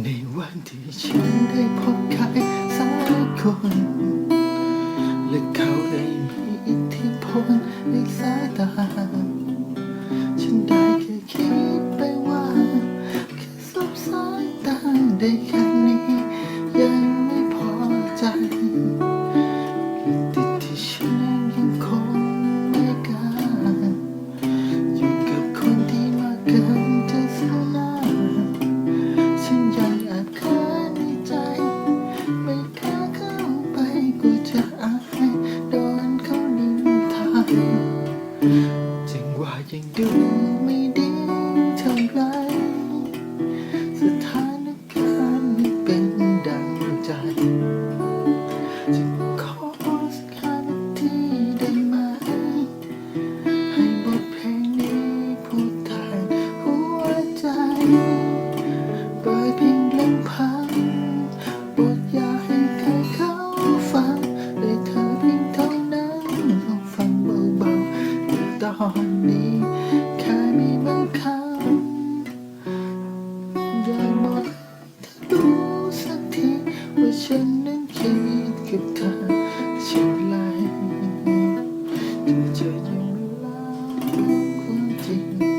ในวันที่ฉันได้พบใครสักคน และเขาได้มีอิทธิพลในสายตา ฉันได้แค่คิดไปว่าแค่สบสายตาได้แค่นี้ยังไม่พอใจ จึงว่ายังดูไม่ดีเท่าไรสถานการณ์ไม่เป็นดังใจ จึงขอสักห้านาทีได้ไหม ให้บทเพลงนี้พูดแทนหัวใจเปิดเพียงลำพังบทยา อนนี้ เคยมีบางคะอยากบอกรู้สักทีว่าฉันนั้นคิดกับเธอเช่นไรเธอจะยังรู้ควจริง